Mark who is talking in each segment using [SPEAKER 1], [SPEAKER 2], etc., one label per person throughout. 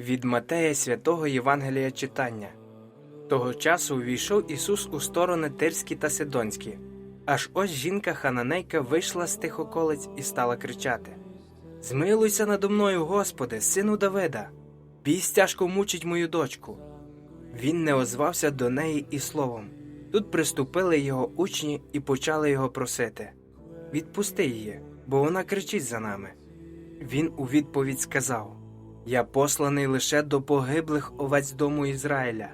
[SPEAKER 1] Від Матея святого Євангелія читання. Того часу увійшов Ісус у сторони Тирські та Сидонські. Аж ось жінка хананейка вийшла з тих околиць і стала кричати: Змилуйся надо мною, Господи, сину Давида, біс тяжко мучить мою дочку. Він не озвався до неї і словом. Тут приступили його учні і почали його просити: Відпусти її, бо вона кричить за нами. Він у відповідь сказав: Я посланий лише до погиблих овець дому Ізраїля.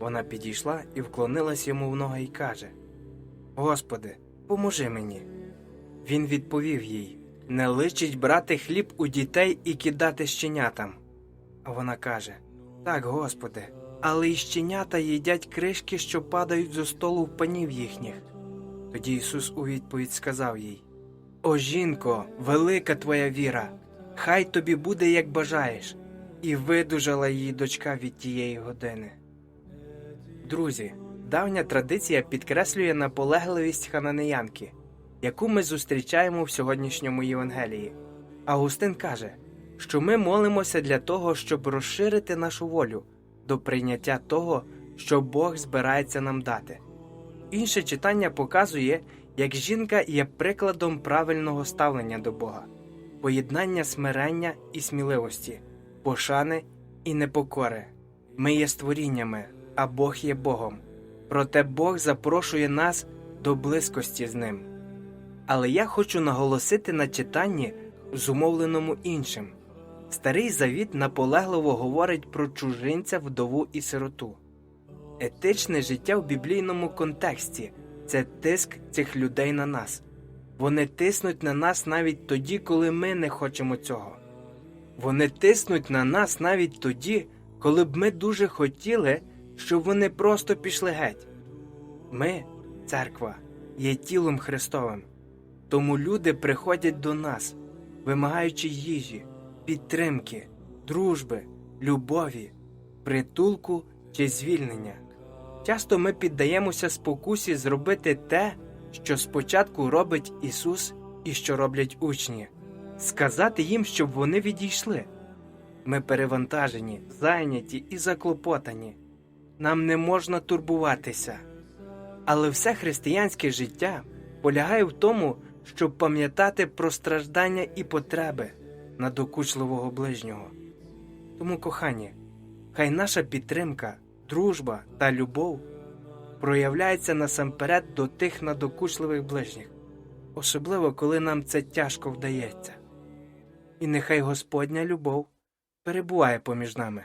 [SPEAKER 1] Вона підійшла і вклонилась йому в ноги і каже: Господи, поможи мені. Він відповів їй: Не личить брати хліб у дітей і кидати щенятам. А вона каже: Так, Господи, але й щенята їдять кришки, що падають зо столу в панів їхніх. Тоді Ісус у відповідь сказав їй: О жінко, велика твоя віра, хай тобі буде, як бажаєш, і видужала її дочка від тієї години. Друзі, давня традиція підкреслює наполегливість хананеянки, яку ми зустрічаємо в сьогоднішньому Євангелії. Августин каже, що ми молимося для того, щоб розширити нашу волю до прийняття того, що Бог збирається нам дати. Інше читання показує, як жінка є прикладом правильного ставлення до Бога, поєднання смирення і сміливості, пошани і непокори. Ми є створіннями, а Бог є Богом. Проте Бог запрошує нас до близькості з ним. Але я хочу наголосити на читанні, зумовленому іншим. Старий завіт наполегливо говорить про чужинця, вдову і сироту. Етичне життя в біблійному контексті це тиск цих людей на нас. Вони тиснуть на нас навіть тоді, коли ми не хочемо цього. Вони тиснуть на нас навіть тоді, коли б ми дуже хотіли, щоб вони просто пішли геть. Ми, церква, є тілом Христовим, тому люди приходять до нас, вимагаючи їжі, підтримки, дружби, любові, притулку чи звільнення. Часто ми піддаємося спокусі зробити те, що спочатку робить Ісус і що роблять учні, сказати їм, щоб вони відійшли. Ми перевантажені, зайняті і заклопотані. Нам не можна турбуватися. Але все християнське життя полягає в тому, щоб пам'ятати про страждання і потреби надокучливого ближнього. Тому, кохані, хай наша підтримка, дружба та любов проявляється насамперед до тих надокучливих ближніх, особливо коли нам це тяжко вдається. І нехай Господня любов перебуває поміж нами.